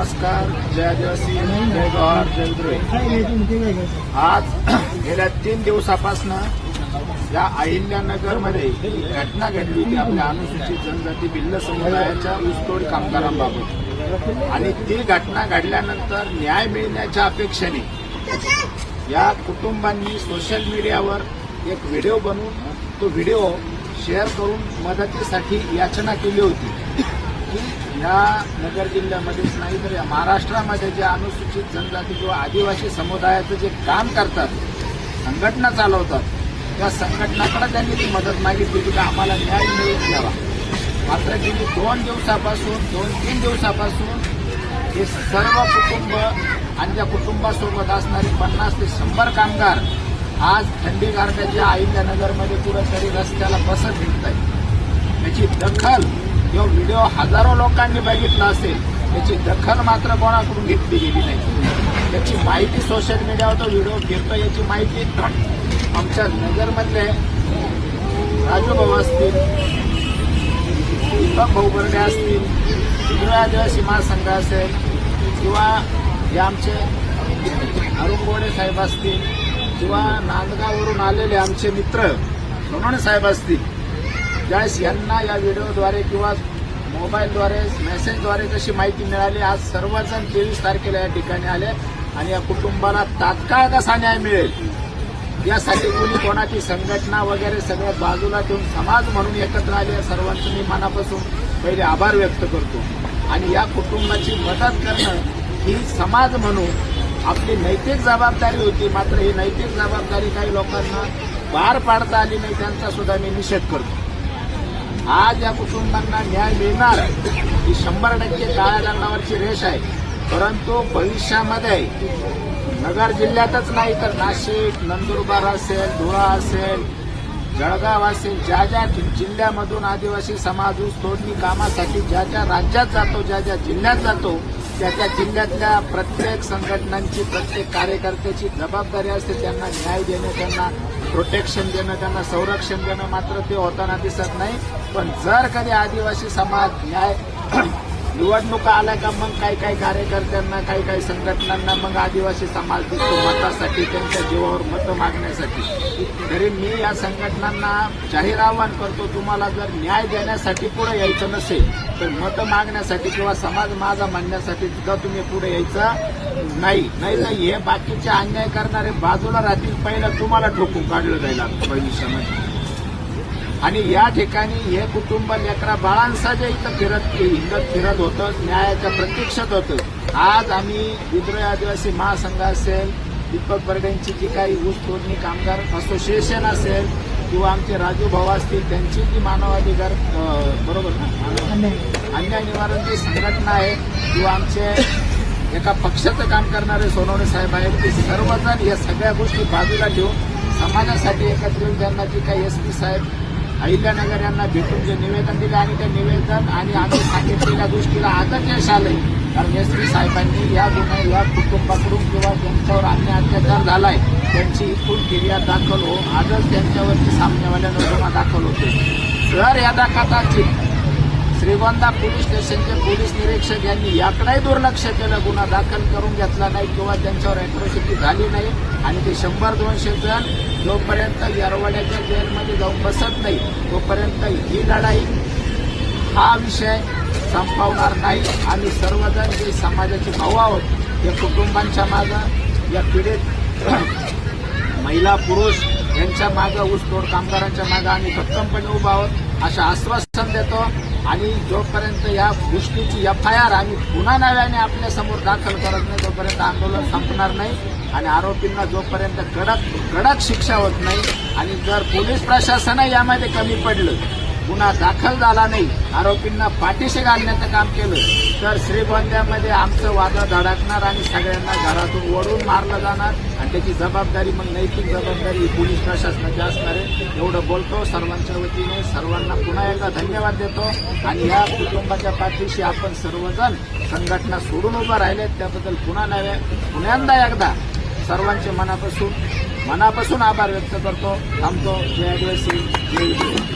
नमस्कार जय आदिवासी जय गौर जय आज गेल्या तीन दिवसापासून या अहिल्यानगरमध्ये घटना घडली होती. आपल्या अनुसूचित जनजाती भिल्ल समुदायाच्या ऊसतोड कामगारांबाबत. आणि ती घटना घडल्यानंतर न्याय मिळण्याच्या अपेक्षेने या कुटुंबांनी सोशल मीडियावर एक व्हिडिओ बनवून तो व्हिडिओ शेअर करून मदतीसाठी याचना केली होती. की या नगर जिल्ह्यामध्येच नाही तर या महाराष्ट्रामध्ये जे अनुसूचित जनजाती किंवा आदिवासी समुदायाचं जे काम करतात संघटना चालवतात त्या संघटनाकडे त्यांनी ती मदत मागितली की आम्हाला न्याय मिळवून द्यावा. मात्र गेली दोन दिवसापासून दोन तीन दिवसापासून हे सर्व कुटुंब आणि त्या कुटुंबासोबत असणारे पन्नास ते शंभर कामगार आज थंडी गारठ्याच्या अहिल्यानगरमध्ये कुठंतरी रस्त्याला बसत घेत आहेत याची दखल जो व्हिडिओ हजारो लोकांनी बघितला असेल त्याची दखल मात्र कोणाकडून घेतली गेली नाही. त्याची माहिती सोशल मीडियावर तो व्हिडिओ घेतो याची माहिती आमच्या नगरमधले राजू भाऊ असतील दीपक भाऊ बर्डे असतील हिंदू आदिवासी महासंघ असेल किंवा हे आमचे अरुण गोडे साहेब असतील किंवा नांदगाववरून आलेले आमचे मित्र सोनवणे साहेब असतील ज्यावेळेस यांना या व्हिडिओद्वारे किंवा मोबाईलद्वारे मेसेजद्वारे जशी माहिती मिळाली आज सर्वजण तेवीस तारखेला या ठिकाणी आले आणि या कुटुंबाला तात्काळ कसा न्याय मिळेल? यासाठी कोणी कोणाची संघटना वगैरे सगळ्या बाजूला ठेवून समाज म्हणून एकत्र आले या सर्वांचं मी मनापासून पहिले आभार व्यक्त करतो. आणि या कुटुंबाची मदत करणं ही समाज म्हणून आपली नैतिक जबाबदारी होती मात्र ही नैतिक जबाबदारी काही लोकांना पार पाडता आली नाही त्यांचा सुद्धा मी निषेध करतो. आज या कुटुंबांना न्याय मिळणार ही शंभर टक्के काळ्या दंडावरची रेष आहे. परंतु भविष्यामध्ये नगर जिल्ह्यातच नाही तर नाशिक नंदुरबार असेल धुळा असेल जळगाव असेल ज्या ज्या जिल्ह्यामधून आदिवासी समाज तोडणी कामासाठी ज्या ज्या राज्यात जातो ज्या ज्या जिल्ह्यात जातो त्या त्या जिल्ह्यातल्या प्रत्येक संघटनांची प्रत्येक कार्यकर्त्याची जबाबदारी असते. त्यांना न्याय देणं त्यांना प्रोटेक्शन देणं त्यांना संरक्षण देणं मात्र ते होताना दिसत नाही. पण जर कधी आदिवासी समाज न्याय निवडणुका आल्या का मग काही काही कार्यकर्त्यांना काही काही संघटनांना मग आदिवासी समाज दिसतो मतासाठी त्यांच्या जीवावर मतं मागण्यासाठी. तरी मी या संघटनांना जाहीर आवाहन करतो तुम्हाला जर न्याय देण्यासाठी पुढे यायचं नसेल तर मतं मागण्यासाठी किंवा समाज माझा म्हणण्यासाठी सुद्धा तुम्ही पुढे यायचं नाही. नाही तर हे बाकीचे अन्याय करणारे बाजूला राहतील पहिलं तुम्हाला ठोकून काढलं जाईल पहिली भविष्यामध्ये. आणि या ठिकाणी हे कुटुंब लेकरा बाळांसाठी इथं फिरत हिंडत फिरत होतं न्यायाच्या प्रतीक्षेत होतं. आज आम्ही विद्रोही आदिवासी महासंघ असेल दीपक बर्डेंची जी काही ऊस तोडणी कामगार असोसिएशन असेल किंवा आमचे राजू भाऊ असतील त्यांची जी मानवाधिकार बरोबर ना? अन्याय. निवारण जी संघटना आहे किंवा आमचे एका पक्षाचं काम करणारे सोनवणे साहेब आहेत ते सर्वजण या सगळ्या गोष्टी बाजूला ठेवून समाजासाठी एकत्र येऊन त्यांना जी काही एस पी साहेब अहिल्यानगर यांना भेटून जे निवेदन दिले आणि ते निवेदन आणि आम्ही सांगितलेल्या गोष्टीला आता यश आलंय कारण एस पी साहेबांनी या गुन्हा या कुटुंबाकडून किंवा ज्यांच्यावर अन्य अत्याचार झालाय त्यांची इथून फिर्याद दाखल हो आजच त्यांच्यावरती सामन्यावाल्यानं गुन्हा दाखल होते जर या दाखलाची श्रीगोंदा पोलीस स्टेशनचे पोलीस निरीक्षक यांनी याकडेही दुर्लक्ष केलं. गुन्हा दाखल करून घेतला नाही किंवा त्यांच्यावर अॅट्रॉसिटी झाली नाही आणि ते शंभर दोनशे जण जोपर्यंत येरवाड्याच्या जेलमध्ये जाऊन बसत नाही तोपर्यंत ही लढाई हा विषय संपवणार नाही. आणि सर्वजण जे समाजाचे भाऊ आहोत या कुटुंबांच्या मागं या पीडित महिला पुरुष यांच्या मागं ऊसतोड कामगारांच्या मागं आम्ही भक्कमपणे उभा आहोत असं आश्वासन देतो. आणि जोपर्यंत या गोष्टीची एफ आय आर आम्ही पुन्हा नव्याने आपल्यासमोर दाखल करत नाही तोपर्यंत आंदोलन संपणार नाही. आणि आरोपींना जोपर्यंत कडक कडक शिक्षा होत नाही आणि जर पोलीस प्रशासनही यामध्ये कमी पडलं गुन्हा दाखल झाला नाही. आरोपींना पाठीशी घालण्याचं काम केलं. तर श्रीगोंद्यामध्ये आमचं वादळ धडकणार आणि सगळ्यांना घरातून ओढून मारलं जाणार. आणि त्याची जबाबदारी मग नैतिक जबाबदारी ही पोलीस प्रशासनाची असणार आहे. एवढं बोलतो. सर्वांच्या वतीने सर्वांना पुन्हा एकदा धन्यवाद देतो. आणि या कुटुंबाच्या पाठीशी आपण सर्वजण संघटना सोडून उभं राहिले त्याबद्दल पुन्हा नव्या पुण्यांदा एकदा सर्वांचे मनापासून मनापासून आभार व्यक्त करतो. थांबतो. जय आदिवासी. जय